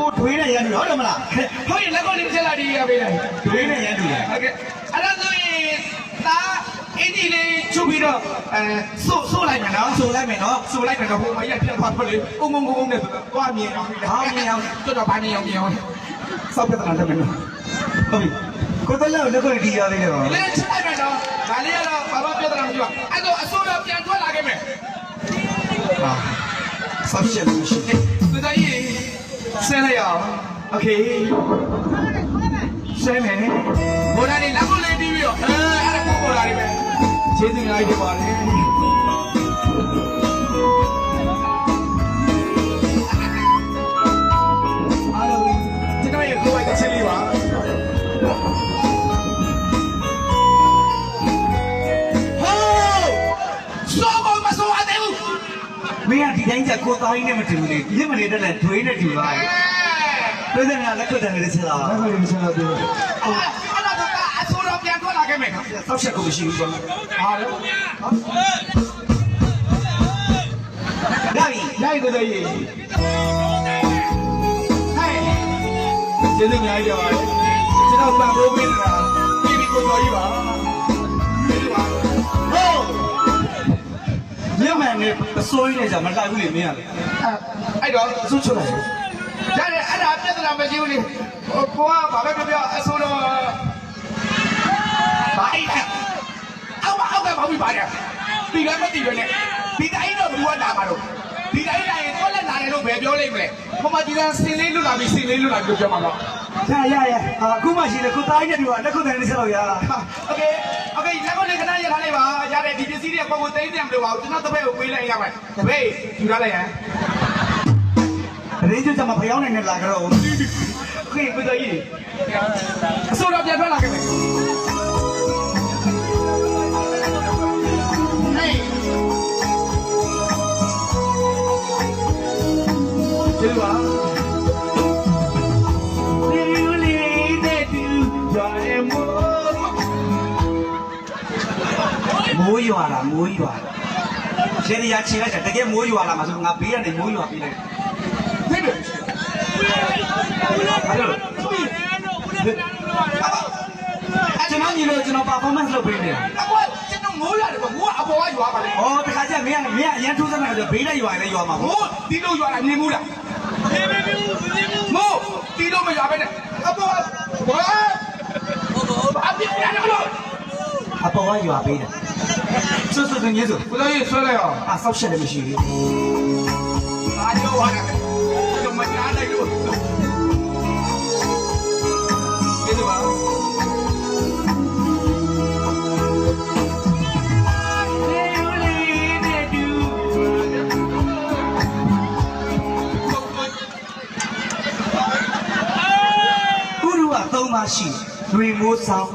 ကိုထွေးနဲ့ရန်တူဟုတ်တယ်မလားဟုတ်ရင်လက်ကောက်လေးတစ်ချက်လာဒီရပေးလိုက်ထွေးနဲ့ရန်တူတယ်ဟုတ်ကဲ့အဲ့ဒါဆိုရင်ဒါအင်ဂျီလေးချုပ်ပြီးတော့အဲဆို့ဆို့လိုက်မယ်နော်ဆိုလိုက်မယ်နော်ဆို့လိုက်မယ်တော့ဟိုမရက်ပြတ်သွားတော့လေအုံငုံငုံငုံနဲ့ဆိုတော့သွားမြင်အောင်ပြီဟာမြင်အောင်တော်တော်ဘာမြင်အောင်မြင်အောင်စောက်ပြတ်တာလည်းမင်းဟုတ်ပြီကိုတက်လက်ကိုလက်ကိုတီးရသေးတယ်ပါလေချက်လိုက်မယ်တော့ဒါလေးကတော့ဘာမှပြဿနာမရှိပါအဲ့တော့အစိုးရပြန်ထွက်လာခဲ့မယ်ဟာဆောက် ဆဲလိုက်အောင်โอเคဆဲမယ်ဘော်ဒါလေးလက်ကိုလေးပြီးပြီးတော့အဲအဲ့ဒါကိုဘော်ဒါလေးပဲကျေးဇူးများကြီးပါလေအား မင်းကဒီတိုင်းကျကိုသားကြီးနဲ့မတူဘူးလေဒီမနေတဲ့လက်ထွေးနဲ့တူပါရဲ့ပြည်တယ်ကလက်ကိုတန်လေးချက်လာအဲ့ဒါလည်းမဆက်တော့ဘူးအဲ့ဒါကအဆိုးတော့ပြန်ထွက်လာခဲ့မယ်နော်ဆောက်ရှက်ကိုမရှိဘူးကွာဟာလေဒါပြီရိုက်ကြတဲ့ရေဟဲ့ကျေးဇူးများကြပါလေကျွန်တော်ပံ့ပိုးပေးနေတာ ညမန်နဲ့အစိုးရနဲ့じゃမလိုက်ဘူးလေမင်းကလေအဲ့တော့အစိုးချလိုက်ရတယ်အဲ့ဒါပြဿနာမရှိဘူးလေဟိုကိုကဘာပဲပြောပြောအဆိုးတော့ဘာအိတ်အောက်မအောက်ကဘာပြီးပါတယ်ဒီလည်းမတည်ပဲနဲ့ဒီတိုင်းတော့ဘူးကလာမှာတော့ဒီတိုင်းလာရင်တော့လက်လာတယ်လို့ပဲပြောလိုက်မလဲဟိုမှာဒီကစင်လေးလွတ်လာပြီစင်လေးလွတ်လာပြီပြောမှာတော့ ရရရအခုမှရှိတယ်ကိုသားကြီးနဲ့တူတာလက်ကိုတန်လေးချက်တော့ရ โอเคโอเคလက်ကိုလေးခဏရထားလိုက်ပါရတဲ့ဒီပစ္စည်းတွေပုံကိုသိမ်းတယ်မလို့ပါဘူးကျွန်တော်တပည့်ကိုပေးလိုက်ရမယ်တပည့်ယူထားလိုက်ရန် ရင်းကျကြမှာဖျောင်းနိုင်နဲ့လာကြတော့ခေပဒကြီး အစိုးရပြန်ထွက်လာခဲ့မယ်ဟေးကျေးဇူးပါ မိုးရွာတာမိုးရွာရှယ်ရီယာချီလိုက်တာတကယ်မိုးရွာလာမှာဆိုငါဘေးကနေမိုးရွာပြီးလိုက်သိပြီအဲ့တော့ကျွန်တော်ညီလို့ကျွန်တော် performance လုပ်ပေးနေတာအပေါ်ကျွန်တော်မိုးရတယ်မိုးကအပေါ်ကရွာပါလေ။အော်တခါကျမင်းကမင်းကအရန်ထူးစမ်းတာဆိုဘေးနဲ့ရွာလည်းရွာမှာပေါ့မိုးတီးလို့ရွာတာမြင်ဘူးလားမိုးတီးလို့မရွာပဲနဲ့အပေါ်ကဘာဘာပြပြန်လို့။အပေါ်ကရွာပေးတယ်။ စွတ်စွတ်ငေးစို့ဘုရားကြီးဆွဲလိုက်အောင်အဆောက်ရှက်လည်းမရှိဘူးအားကြောဝါတယ်ကျွန်မကြားလိုက်လို့ကျေးဇူးပါ။ဥရုကသုံးပါရှိတယ်။တွေမိုးဆောင်း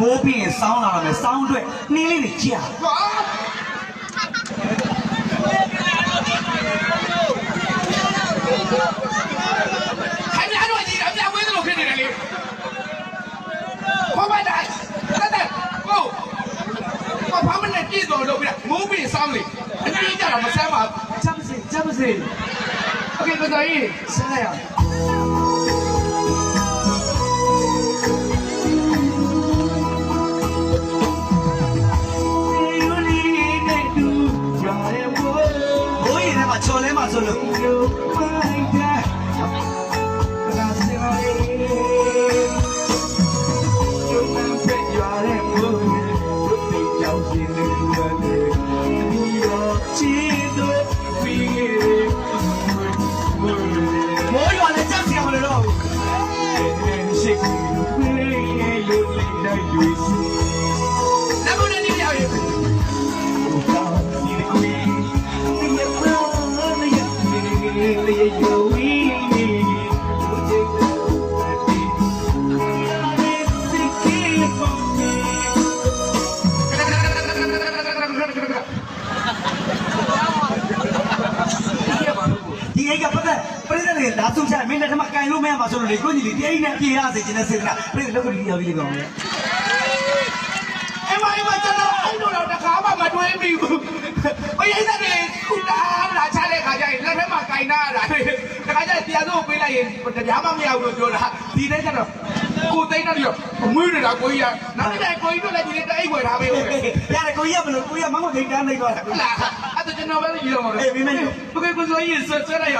မိုးပြီးရင်ဆောင်းလာတော့မယ်ဆောင်းအတွက်နှင်းလေးတွေကြာ ဟာခိုင်များတော့ကြီးအပြဝင်းလို့ဖြစ်နေတယ်လေခေါ်ပါတာတက်တက်ကိုဘာမှမနဲ့ပြည့်စုံလို့ပြမိုးပြီးစောင်းလေအကြီးကြတော့မဆမ်းပါချမ်းမစေချမ်းမစေโอเคကိုတော်ကြီးဆင်းလိုက်အောင် ။ ရမှာဆိုလို့လေကိုကြီးလေဒီအိတ်နဲ့ပြေရစေခြင်းနဲ့စေတနာပြည်သက်လက်ကိုဒီရောက်ပြီးလေကောင်လေအဲ့မအဲ့မကျွန်တော်အဲ့လိုတော့တခါမှမတွေးမိဘူးဘယ်ရိုက်တဲ့လေခုတာလာချတဲ့ခါကျရင်လက်ထက်မှာကင်နာရတာလေတခါကျတရားဆုံးပေးလိုက်ရင်တရားမှမရဘူးလို့ပြောတာဒီတိုင်းကျတော့ကိုသိန်းတော့ပြီးတော့မွေးနေတာကိုကြီးကနောက်တစ်ချိန်ကိုကြီးတို့လည်းဒီနေ့တအိတ်ဝယ်ထားပေးဦးမယ်ရတယ်ကိုကြီးကဘလို့ကိုကြီးကမမထိန်တန်းလိုက်တော့တယ်ဟုတ်လားအဲ့ဒါကျွန်တော်ပဲယူတော့မှာအေးမိမလို့ဘယ်ကိုဆိုရင်ဆွဆွရရ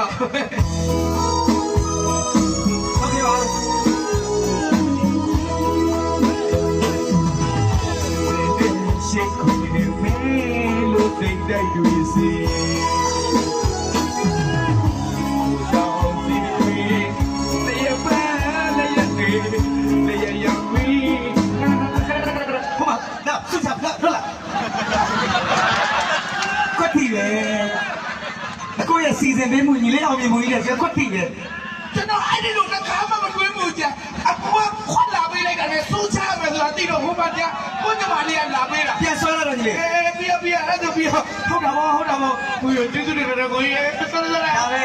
တိုက်သူစီတောင်းစီခွေတရပါလေရနေလေရရမီဟိုမှာလာစွချပ်လာထွက်လာကွက်တီပဲကိုရဲ့စီစဉ်ပေးမှုညီလေးအောင်မြင်မှုကြီးတဲ့ကွက်တီပဲကျွန် တော်အဲ့ဒီလိုတစ်ခါမှမတွေးမှုကြအကူကခွက်လာပေးလိုက်တာနဲ့စူးချမယ်ဆိုတာသိတော့ဟိုမှာတရားကိုညီမလေးကလာပေးတာ ပြန်ဆွဲလာတော့ညီလေး အေးပြပြအဲ့ဒါပြဟုတ်တာပါဟုတ်တာပါကိုရကျေးဇူးတင်တယ်ကိုကြီးဆောဆော ဒါပဲ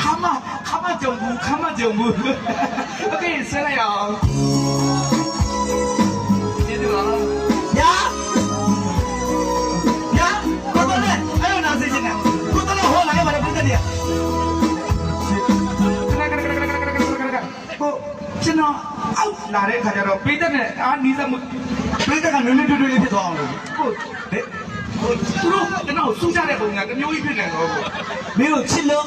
ခမခမကြုံဘူးခမကြုံဘူးโอเคဆက်လိုက်အောင်ကျေးဇူးပါ ညာညာကိုတော့လေအဲ့လိုနားစေချင်တယ်ကိုတော့ဟောလာခဲ့ပါလေပြတ်တယ် လာတဲ့ခါကျတော့ပေးတဲ့နဲ့အာနီးစမှုပြတ်ကနွေးနွေးတွေ့တွေ့လေးဖြစ်သွားအောင်လို့ကိုဟဲ့ကိုသူတို့ကျွန်တော်စူးကြတဲ့ပုံကတမျိုးကြီးဖြစ်နေတော့ကိုမင်းတို့ချစ်လို့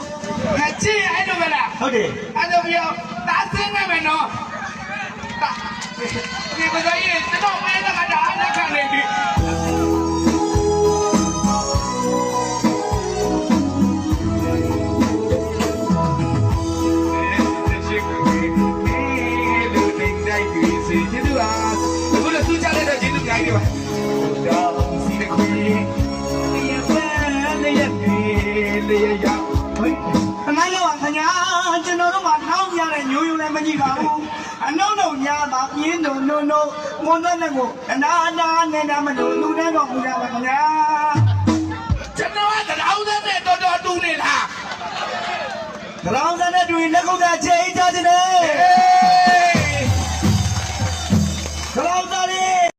ဟဲ့ကြည့်အဲ့လိုပဲလားဟုတ်တယ်အဲ့လိုပြောတားစင်းနေမယ်နော်တာဒီကလေးကျွန်တော်မဲတဲ့ကတားလက်ခံနေပြီ တရရခဏလောက်ပါခင်ဗျာကျွန်တော်တို့မှာတောင်းရတဲ့ညိုယိုလည်းမကြည့်ပါဘူးအနောက်တော့ညာပါပြင်းတော့နုံနုံမွန်တဲ့လက်ကိုအနာအနာနဲ့တမ်းမလို့လူနဲ့တော့ပူရပါခင်ဗျာကျွန်တော်ကတောင်းတဲ့နဲ့တော်တော်တူနေတာတောင်းတဲ့နဲ့တူရင်လက်ကုတ်ကချေအေးကြတယ်